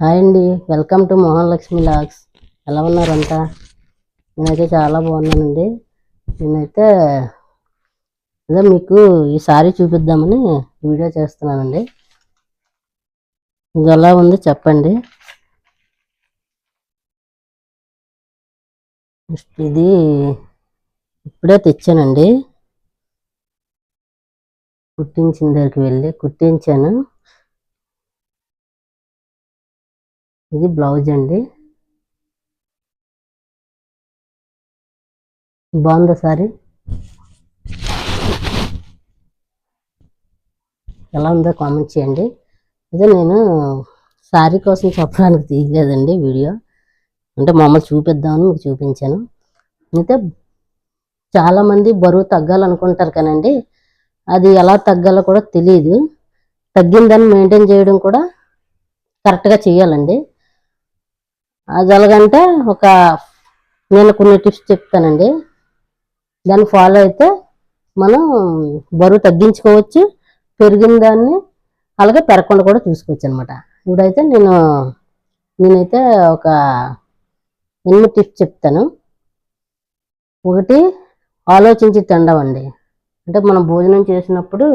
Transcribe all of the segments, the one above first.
Hi అండి. Welcome to Mohan Lakshmi vlogs. ఎలా ఉన్నారంతా? నేనైతే చాలా బాగున్నానండి. నేనైతే అదే మీకు ఈ సారీ చూపిద్దామని వీడియో చేస్తున్నానండి. ఇది ఎలా ఉంది చెప్పండి. నెక్స్ట్ ఇది ఇప్పుడే తెచ్చానండి. కుట్టించిన దగ్గరికి వెళ్ళి కుట్టించాను. ఇది బ్లౌజ్ అండి. బాగుందా సారీ? ఎలా ఉందో కామెంట్ చేయండి. అయితే నేను శారీ కోసం చెప్పడానికి తీయలేదండి వీడియో. అంటే మమ్మల్ని చూపిద్దామని మీకు చూపించాను. అయితే చాలామంది బరువు తగ్గాలనుకుంటారు కానండి. అది ఎలా తగ్గాలో కూడా తెలియదు తగ్గిందని మెయింటైన్ చేయడం కూడా కరెక్ట్గా చేయాలండి. జలగంటే ఒక నేను కొన్ని టిప్స్ చెప్తానండి. దాన్ని ఫాలో అయితే మనం బరువు తగ్గించుకోవచ్చు పెరిగిన దాన్ని అలాగే పెరగకుండా కూడా చూసుకోవచ్చు అనమాట ఇప్పుడైతే నేను నేనైతే ఒక ఎన్ని టిప్స్ చెప్తాను. ఒకటి ఆలోచించి తినడం అంటే మనం భోజనం చేసినప్పుడు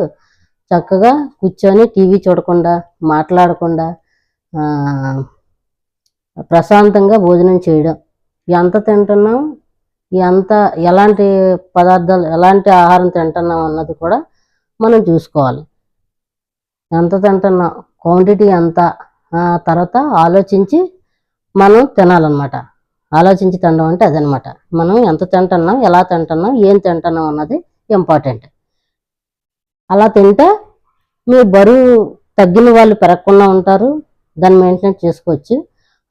చక్కగా కూర్చొని టీవీ చూడకుండా మాట్లాడకుండా ప్రశాంతంగా భోజనం చేయడం. ఎంత తింటున్నాం? ఎంత ఎలాంటి పదార్థాలు ఎలాంటి ఆహారం తింటున్నాం అన్నది కూడా మనం చూసుకోవాలి. ఎంత తింటున్నాం? క్వాంటిటీ ఎంత? తర్వాత ఆలోచించి మనం తినాలన్నమాట. ఆలోచించి తినడం అంటే అదనమాట మనం ఎంత తింటున్నాం ఎలా తింటున్నాం ఏం తింటున్నాం అన్నది ఇంపార్టెంట్ అలా తింటే మీ బరువు తగ్గిన వాళ్ళు పెరగకుండా ఉంటారు. దాన్ని మెయింటైన్ చేసుకోవచ్చు.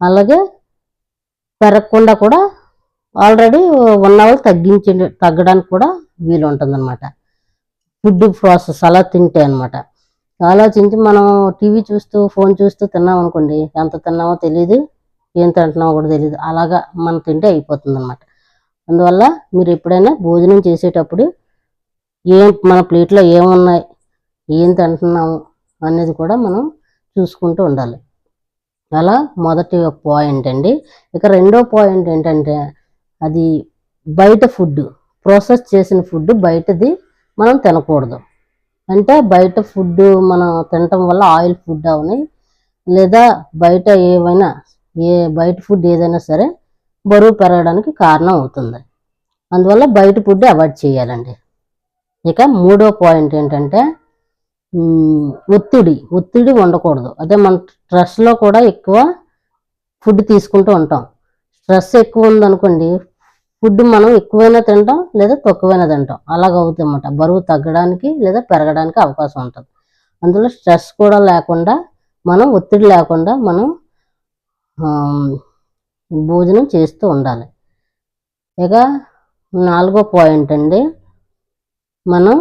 అలాగే పెరగకుండా కూడా ఆల్రెడీ ఉన్న వాళ్ళు తగ్గించి తగ్గడానికి కూడా వీలు ఉంటుందన్నమాట. ఫుడ్ ప్రాసెస్ అలా తింటే అన్నమాట. ఆలోచించి మనం టీవీ చూస్తూ ఫోన్ చూస్తూ తిన్నాం అనుకోండి ఎంత తిన్నామో తెలియదు ఏం తింటున్నామో కూడా తెలియదు అలాగా మనం తింటే అయిపోతుంది అనమాట అందువల్ల మీరు ఎప్పుడైనా భోజనం చేసేటప్పుడు ఏం మన ప్లేట్లో ఏమున్నాయి ఏం తింటున్నాము అనేది కూడా మనం చూసుకుంటూ ఉండాలి. అలా మొదటి పాయింట్ అండి ఇక రెండో పాయింట్ ఏంటంటే అది బయట ఫుడ్ ప్రాసెస్ చేసిన ఫుడ్ బయటది మనం తినకూడదు. అంటే బయట ఫుడ్ మనం తినటం వల్ల ఆయిల్ ఫుడ్ అవని లేదా బయట ఏవైనా ఏ బయట ఫుడ్ ఏదైనా సరే బరువు పెరగడానికి కారణం అవుతుంది. అందువల్ల బయట ఫుడ్ అవాయిడ్ చేయాలండి. ఇక మూడో పాయింట్ ఏంటంటే ఒత్తిడి ఒత్తిడి ఉండకూడదు అదే మన స్ట్రెస్లో కూడా ఎక్కువ ఫుడ్ తీసుకుంటూ ఉంటాం. స్ట్రెస్ ఎక్కువ ఉందనుకోండి ఫుడ్ మనం ఎక్కువైనా తింటాం లేదా తక్కువైనా తింటాం. అలాగ బరువు తగ్గడానికి లేదా పెరగడానికి అవకాశం ఉంటుంది. అందులో స్ట్రెస్ కూడా లేకుండా మనం ఒత్తిడి లేకుండా మనం భోజనం చేస్తూ ఉండాలి. ఇక నాలుగో పాయింట్ అండి మనం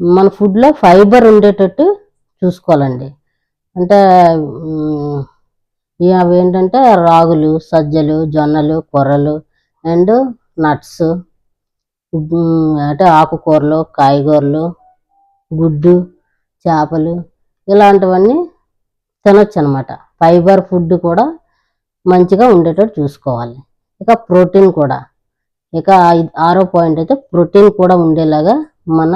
మన ఫుడ్లో ఫైబర్ ఉండేటట్టు చూసుకోవాలండి. అంటే అవి ఏంటంటే రాగులు సజ్జలు జొన్నలు కొర్రలు అండ్ నట్స్ అంటే ఆకుకూరలు కాయగూరలు గుడ్డు చేపలు ఇలాంటివన్నీ తినొచ్చు అనమాట ఫైబర్ ఫుడ్ కూడా మంచిగా ఉండేటట్టు చూసుకోవాలి. ఇక ప్రోటీన్ కూడా. ఇక ఆరో పాయింట్ అయితే ప్రోటీన్ కూడా ఉండేలాగా మన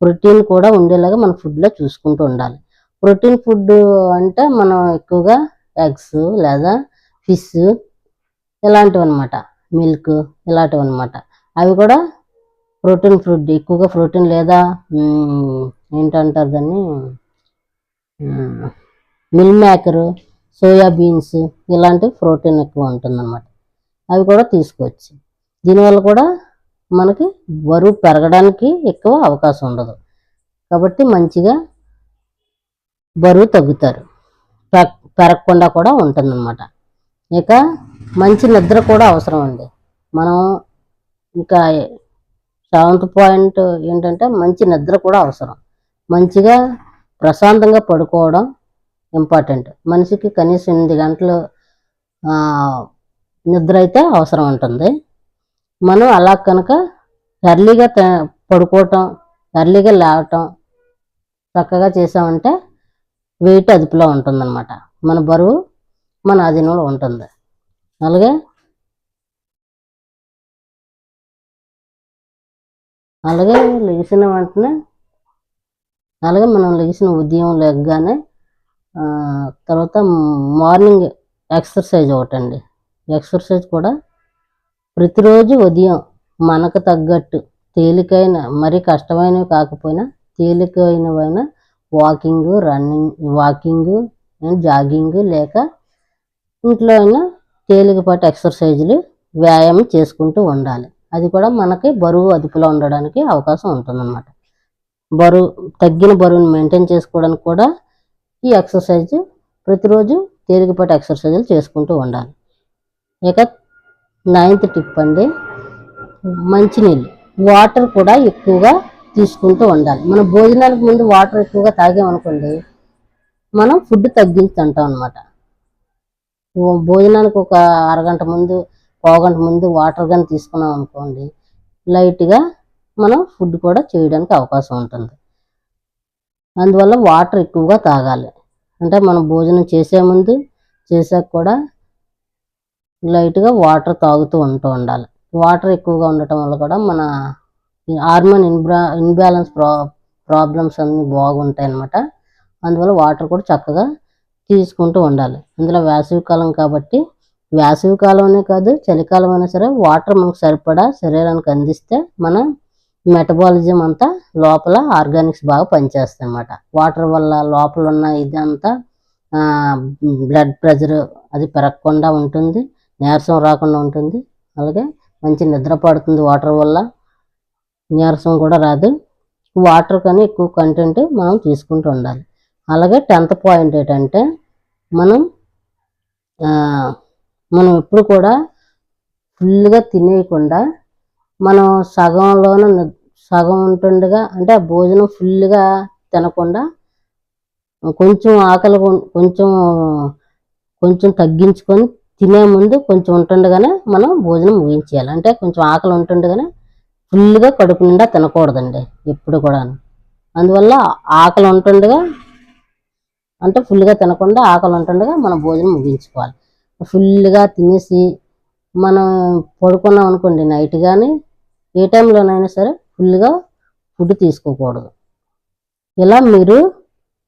ప్రోటీన్ కూడా ఉండేలాగా మన ఫుడ్లో చూసుకుంటూ ఉండాలి. ప్రోటీన్ ఫుడ్ అంటే మనం ఎక్కువగా ఎగ్స్ లేదా ఫిష్ ఇలాంటివి అనమాట మిల్క్ ఇలాంటివి అనమాట అవి కూడా ప్రోటీన్ ఫుడ్ ఎక్కువగా ప్రోటీన్ లేదా ఏంటంటారు దాన్ని? మిల్ మేకరు సోయా బీన్స్ ఇలాంటి ప్రోటీన్ ఎక్కువ ఉంటుందన్నమాట. అవి కూడా తీసుకోవచ్చు. దీనివల్ల కూడా మనకి బరువు పెరగడానికి ఎక్కువ అవకాశం ఉండదు. కాబట్టి మంచిగా బరువు తగ్గుతారు. పెరగకుండా కూడా ఉంటుందన్నమాట. ఇక మంచి నిద్ర కూడా అవసరం అండి. మనం ఇంకా సెవెంత్ పాయింట్ ఏంటంటే మంచి నిద్ర కూడా అవసరం. మంచిగా ప్రశాంతంగా పడుకోవడం ఇంపార్టెంట్. మనిషికి కనీసం ఎనిమిది గంటలు నిద్ర అయితే అవసరం ఉంటుంది. మనం అలా కనుక ఎర్లీగా త- పడుకోవటం ఎర్లీగా లేవటం చక్కగా చేసామంటే వెయిట్ అదుపులో ఉంటుందన్నమాట. మన బరువు మన అధీనంలో ఉంటుంది. అలాగే అలాగే లెగిసిన వెంటనే అలాగే మనం లెగిసిన ఉదయం లెగ్గానే తర్వాత మార్నింగ్ ఎక్సర్సైజ్ ఒకటండి. ఎక్సర్సైజ్ కూడా ప్రతిరోజు ఉదయం మనకు తగ్గట్టు తేలికైన మరి కష్టమైనవి కాకపోయినా తేలికైనవైన వాకింగ్ రన్నింగ్ వాకింగ్ జాగింగ్ లేక ఇంట్లో అయినా తేలికపాటి ఎక్సర్సైజులు వ్యాయామం చేసుకుంటూ ఉండాలి. అది కూడా మనకి బరువు అదుపులో ఉండడానికి అవకాశం ఉంటుందన్నమాట. బరువు తగ్గిన బరువుని మెయింటైన్ చేసుకోవడానికి కూడా ఈ ఎక్సర్సైజ్ ప్రతిరోజు తేలికపాటి ఎక్సర్సైజులు చేసుకుంటూ ఉండాలి. ఇక నైన్త్ టిప్ అండి. మంచినీళ్ళు. వాటర్ కూడా ఎక్కువగా తీసుకుంటూ ఉండాలి. మన భోజనానికి ముందు వాటర్ ఎక్కువగా తాగామనుకోండి మనం ఫుడ్ తగ్గించుంటాం అనమాట భోజనానికి ఒక అరగంట ముందు పావుగంట ముందు వాటర్ కానీ తీసుకున్నాం అనుకోండి లైట్గా మనం ఫుడ్ కూడా చేయడానికి అవకాశం ఉంటుంది. అందువల్ల వాటర్ ఎక్కువగా తాగాలి. అంటే మనం భోజనం చేసే ముందు చేసాక కూడా లైట్గా వాటర్ తాగుతూ ఉంటూ ఉండాలి. వాటర్ ఎక్కువగా ఉండటం వల్ల కూడా మన హార్మోన్ ఇన్బ్రా ఇన్బ్యాలెన్స్ ప్రా ప్రాబ్లమ్స్ అన్నీ బాగుంటాయి అన్నమాట అందువల్ల వాటర్ కూడా చక్కగా తీసుకుంటూ ఉండాలి. అందులో వేసవికాలం కాబట్టి వేసవికాలమే కాదు చలికాలం అయినా సరే వాటర్ మనకు సరిపడా శరీరానికి అందిస్తే మన మెటబాలిజం అంతా లోపల ఆర్గానిక్స్ బాగా పనిచేస్తాయి అన్నమాట వాటర్ వల్ల లోపల ఉన్న ఇదంతా బ్లడ్ ప్రెషర్ అది పెరగకుండా ఉంటుంది. నీరసం రాకుండా ఉంటుంది. అలాగే మంచి నిద్ర పడుతుంది వాటర్ వల్ల. నీరసం కూడా రాదు. వాటర్ కానీ ఎక్కువ కంటెంట్ మనం తీసుకుంటూ ఉండాలి. అలాగే టెన్త్ పాయింట్ ఏంటంటే మనం మనం ఎప్పుడు కూడా ఫుల్గా తినేయకుండా మనం సగంలోనే సగం ఉంటుండగా అంటే ఆ భోజనం ఫుల్గా తినకుండా కొంచెం ఆకలి కొంచెం కొంచెం తగ్గించుకొని తినే ముందు కొంచెం ఉంటుండగానే మనం భోజనం ముగించేయాలి. అంటే కొంచెం ఆకలి ఉంటుండగానే ఫుల్గా కడుపు నిండా తినకూడదండి ఎప్పుడు కూడా అందువల్ల ఆకలి ఉంటుండగా అంటే ఫుల్గా తినకుండా ఆకలి ఉంటుండగా మనం భోజనం ముగించుకోవాలి. ఫుల్గా తినేసి మనం పడుకున్నాం అనుకోండి నైట్ కానీ ఏ టైంలోనైనా సరే ఫుల్గా ఫుడ్ తీసుకోకూడదు. ఇలా మీరు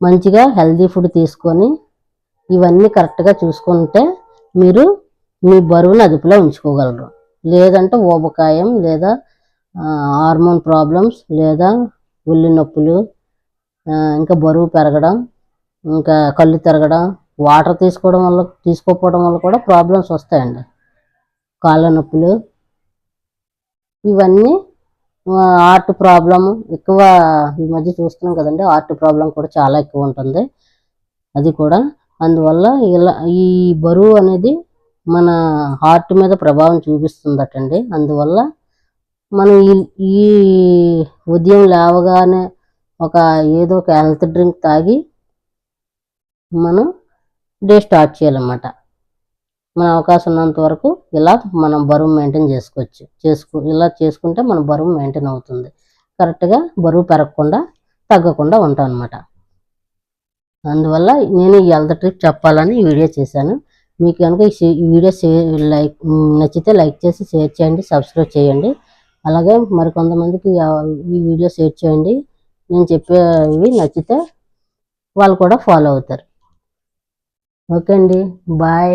మంచిగా హెల్దీ ఫుడ్ తీసుకొని ఇవన్నీ కరెక్ట్గా చూసుకుంటే మీరు మీ బరువును అదుపులో ఉంచుకోగలరు. లేదంటే ఊబకాయం లేదా హార్మోన్ ప్రాబ్లమ్స్ లేదా ఒళ్ళు నొప్పులు ఇంకా బరువు పెరగడం ఇంకా కళ్ళు తిరగడం వాటర్ తీసుకోవడం వల్ల తీసుకోకపోవడం వల్ల కూడా ప్రాబ్లమ్స్ వస్తాయండి. కాళ్ళ నొప్పులు. ఇవన్నీ హార్ట్ ప్రాబ్లం ఎక్కువ ఈ మధ్య చూస్తున్నాం కదండి హార్ట్ ప్రాబ్లం కూడా చాలా ఎక్కువ ఉంటుంది. అది కూడా అందువల్ల ఇలా ఈ బరువు అనేది మన హార్ట్ మీద ప్రభావం చూపిస్తుందటండి. అందువల్ల మనం ఈ ఈ ఉదయం లేవగానే ఒక ఏదో ఒక హెల్త్ డ్రింక్ తాగి మనం డే స్టార్ట్ చేయాలన్నమాట. మన అవకాశం ఉన్నంత వరకు ఇలా మనం బరువు మెయింటైన్ చేసుకోవచ్చు. చేసుకు ఇలా చేసుకుంటే మన బరువు మెయింటైన్ అవుతుంది. కరెక్ట్గా బరువు పెరగకుండా తగ్గకుండా ఉంటాం అనమాట అందువల్ల నేను ఈ హెల్త్ ట్రిక్ చెప్పాలని ఈ వీడియో చేశాను. మీకు కనుక ఈ వీడియో లైక్ నచ్చితే లైక్ చేసి షేర్ చేయండి సబ్స్క్రైబ్ చేయండి. అలాగే మరి కొంతమందికి ఈ వీడియో షేర్ చేయండి. నేను చెప్పేవి నచ్చితే వాళ్ళు కూడా ఫాలో అవుతారు. ఓకే అండి. బాయ్.